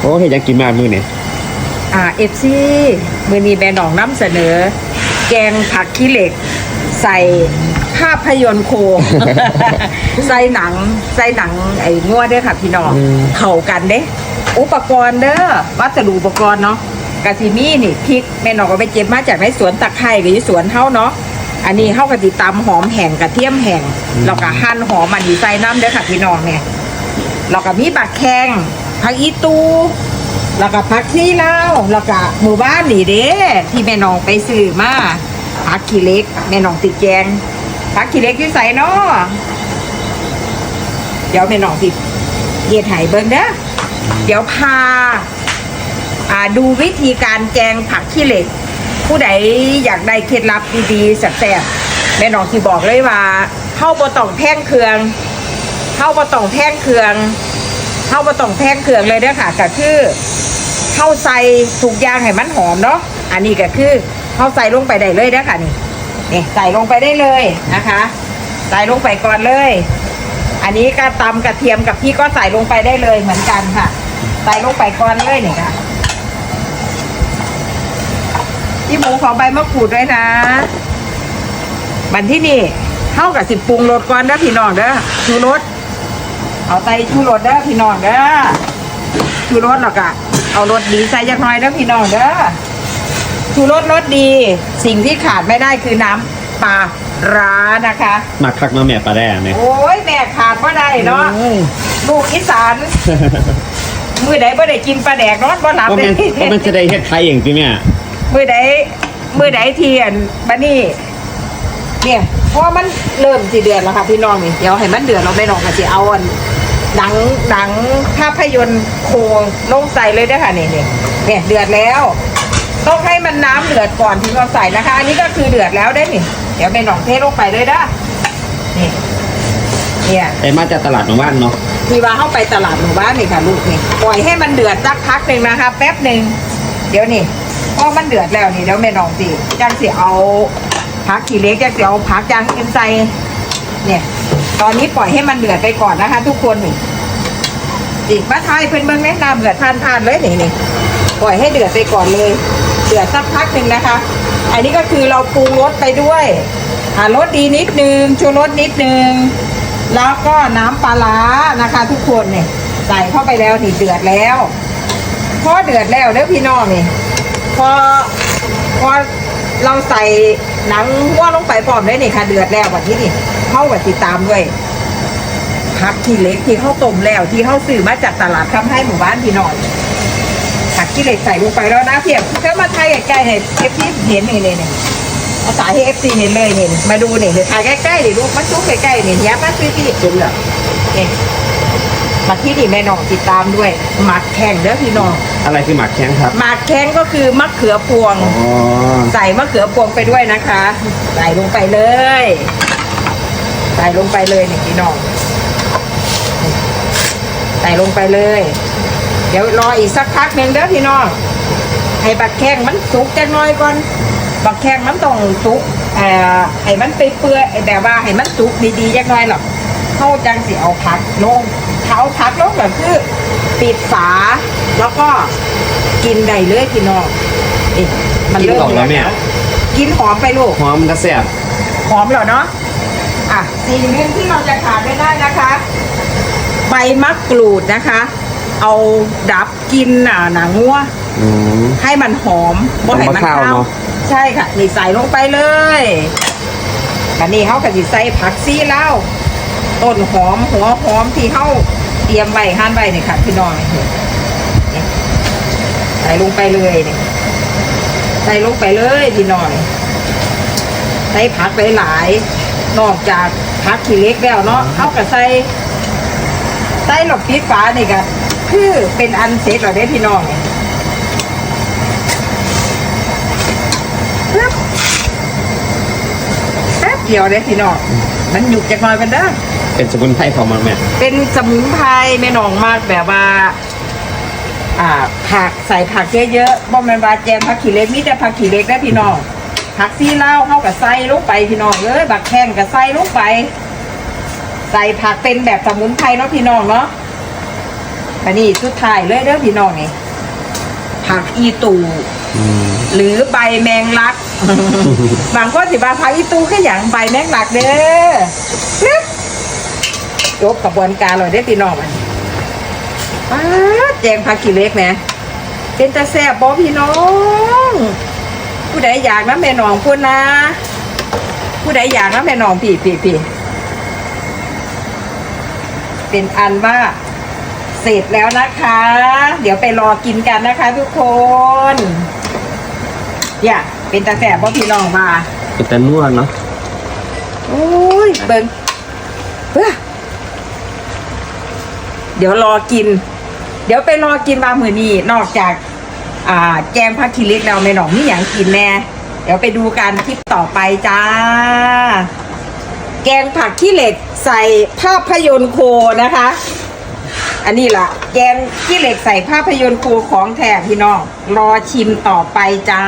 โอ้เห็นยังกินมามือเนี่ยอ่าเอฟซีมือนี้แบรนด์หนองน้ำเสนอ แกงผักขี้เหล็ก ใส่ภาพยนตร์โคใส่หนังใส่หนังไอ้งัวเด้อค่ะพี่น้องเข้ากันเด้ อุปกรณ์เด้อวัสดุอุปกรณ์เนาะกะทิมีนี่พริกแม่นอกก็ไปเก็บมาจากในสวนตะไคร้กับที่สวนเฮาเนาะอันนี้เฮากะติตำหอมแห้งกระเทียมแห้งแล้วก็หั่นหอมมันดีใส่น้ำเด้อค่ะพี่น้องเนี่ยแล้วก็มีบักแข้ง ผักอีตู แล้วก็พักที่เล่าวแล้วก็หมู่บ้านนี่เด้ที่แม่น้องไปซื้อมาพักขี้เล็ก แม่น้องติดแกงพักขี้เล็กอยู่ใส่เนาะเดี๋ยวแม่น้องติดเย็ดไห้เบิ่งเด้อเดี๋ยวพาอ่าดูวิธีการแกงผักขี้เหล็ก ผู้ใดอยากได้เคล็ดลับดีๆแซ่บๆแม่น้องที่บอกเลยว่าเข้าบ่ต้องแพงเครืองเข้าบ่ต้องแพงเครือง เข้าบ่ต้องแพงเครื่องเลยเด้อค่ะก็คือเข้าใส่ทุกอย่างให้มันหอมเนาะอันนี้ก็คือเข้าใส่ลงไปได้เลยนะค่ะนี่นี่ใส่ลงไปได้เลยนะคะ ใส่ลงไปก่อนเลย อันนี้ก็ตำกระเทียมกับพี่ก็ใส่ลงไปได้เลยเหมือนกันค่ะ ใส่ลงไปก่อนเลยนี่ค่ะพี่หมูขอใบมะกรูดด้วยนะบันที่นี่เท่ากับสิปรุงรสก่อนเด้อพี่น้องเด้อชูรส เอาใส่ชูรสเด้อพี่น้องเด้อชูรสหรอกอะเอารสดีใส่จักหน่อยนะพี่น้องเด้อชูรสรสดี สิ่งที่ขาดไม่ได้คือน้ำปลาร้านะคะ หมักคักมาแม่ปลาแดงเนี่ยโอ้ยแม่ขาดก็ได้เนาะลูกอีสานมือใดบ่ได้กินปลาแดกนอนบ่หลับก็เลมันยก็มันจะได้เฮ็ดไทยเองสิแม่มือใดมือใดเทียนบัดนี้เนี่ยเพราะมันเริ่มสิเดือนแล้วค่ะพี่น้องนี่เดี๋ยวให้มันเดือดเราได้น้องก็สิเอาอัน หนังหนังภาพยนตร์โคลงใส่เลยเด้อค่ะนี่นี่เนี่ยเดือดแล้วต้องให้มันน้ำเดือดก่อนถึงเราใส่นะคะ อันนี้ก็คือเดือดแล้วได้นี่เดี๋ยวไปหนองเทลงไปเลยเด้อนี่เนี่ยไอ้มาจากตลาดหนองบ้านเนาะที่ว่าเข้าไปตลาดหมู่บ้านนี่ค่ะลูกนี่ปล่อยให้มันเดือดสักพักหนึ่งนะคะ แป๊บหนึ่งเดี๋ยวนี่พอมันเดือดแล้วนี่เดี๋ยวแม่น้องสิจังสิเอาพักกี่เล็กจังสิเอาพักจางกินใส่เนี่ย ตอนนี้ปล่อยให้มันเดือดไปก่อนนะคะ ทุกคนนี่จิกมาไทยเพิ่นเบิ่งแนะนำเดือดทานทานเลยนี่นี่ปล่อยให้เดือดไปก่อนเลย เดือดสักพักหนึ่งนะคะ อันนี้ก็คือเราปรุงรสไปด้วยอ่ารสดีนิดนึงชูรสนิดนึงแล้วก็น้ำปลาร้านะคะ ทุกคนเนี่ยใส่เข้าไปแล้วนี่เดือดแล้วพอเดือดแล้วเด้อพี่น้องนี่พอพอเราใส่ หนังวัวลงไปพร้อมได้นี่ค่ะเดือดแล้วแบบที่นี่เข้ากับติดตามด้วยผักขี้เล็กที่เข้าต้มแล้วที่เข้าซื้อมาจากตลาดทำให้หมู่บ้านพี่น้องผักขี้เล็กใส่ลงไปแล้วนะเพียบก็มาไทยใกล้ๆให้เอฟซีเห็นนี่นี่นี่เอาสายให้เอฟซีเห็นเลยนี่มาดูนี่ถ่ายใกล้ๆดิลูกมาซุกใกล้ๆนี่ยับมาซื้อที่จุ่มเหรอเนี่มาที่นี่แม่น้องติดตามด้วยหมักแข่งเด้อพี่น้อง อะไรคือหมักแข้งครับ หมักแข่งก็คือมะเขือพวง อ๋อ ใส่มะเขือพวงไปด้วยนะคะ ใส่ลงไปเลย ใส่ลงไปเลยนี่พี่น้อง ใส่ลงไปเลย เดี๋ยวรออีกสักพักหนึ่งเด้อพี่น้อง ให้บักแข้งมันสุกจักหน่อยก่อน บักแข้งมันต้องสุกเอ่อให้มันไปเปื่อยๆแบบว่าให้มันสุกดีๆจักหน่อยหรอกเข้าจังสิเอาผักลง เขาเอาผักลงก็คือปิดฝา แล้วก็กินได้เลยพี่น้องนี่มันกินเริ่มกล่องแล้วแม่กินหอมไปลูก หอมกระแซ่บหอมเหรอเนาะ อะสิ่งหนึ่งที่เราจะขาดไม่ได้นะคะ ใบมะกรูดนะคะ เอาดับกินอะหนังวัว อืม ให้มันหอมบ่ให้มันมะพร้าวข้าวเนอะ ใช่ค่ะ นี่ใส่ลงไปเลยอันนี้เขากับสิใส่ผักซีเล้าว ต้นหอมหัวหอมที่เขาเตรียมไว้หั่นไว้นี่ค่ะพี่น้องนี่นี่ใส่ลงไปเลยนี่ใส่ลงไปเลยพี่น้องใส่ผักหลายๆนอกจากผักขี้เหล็กแล้วเนาะเขาก็ใส่ใส่หลบปิดฝานี่ก็คือเป็นอันเสร็จแล้วได้พี่น้องนี่ปึ๊บแป๊บเดียวเด้พี่น้องมันหยุกจักหน่อยกันเด้อ เป็นสมุนไพรของมันแม่เป็นสมุนไพรแม่น้องมากแบบว่า อ่า ผักใส่ผักเยอะๆบ่แม่นว่าแจมผักขี้เหล็กมีแต่ผักขี้เหล็กได้อพี่น้องผักซีเล่าวเข้ากับใส่ลงไปพี่น้องเลยบักแข้งกับใส่ลงไป ใส่ผักเป็นแบบสมุนไพรเนาะพี่น้องเนาะอันนี้สุดท้ายเลยเด้อพี่น้องนี่ผักอีตูอืมหรือใบแมงลัก บางคนสิบาผักอีตูก็อย่างใบแมงลักเด้อปึ๊บ ยกกระบวนการเลยได้อพี่น้องมันป้าดแจงผักขี้เหล็กแหมเป็นตาแซ่บบ่พี่น้อง ผู้ใดอยากนะแม่น้องพูดนะ ผู้ใดอยากนะแม่น้องพี่พี่พี่เป็นอันว่าเสร็จแล้วนะคะ เดี๋ยวไปรอกินกันนะคะ ทุกคนอย่าเป็นตาแสบว่าพี่น้องมาเป็นแต่นวดเนาะโอ้ยเบิ่งเฮ้อ เดี๋ยวรอกิน เดี๋ยวไปรอกินมามือนี้นอกจากอ่าแกงผักคีเล็กเราไม่หนองมีอย่างกินแน่เดี๋ยวไปดูกันคลิปต่อไปจ้า แกงผักขี้เหล็กใส่ภาพยนตร์โคนะคะ อันนี้ล่ะ แกงขี้เหล็กใส่ภาพยนตร์โคของแท้พี่น้องรอชิมต่อไปจ้า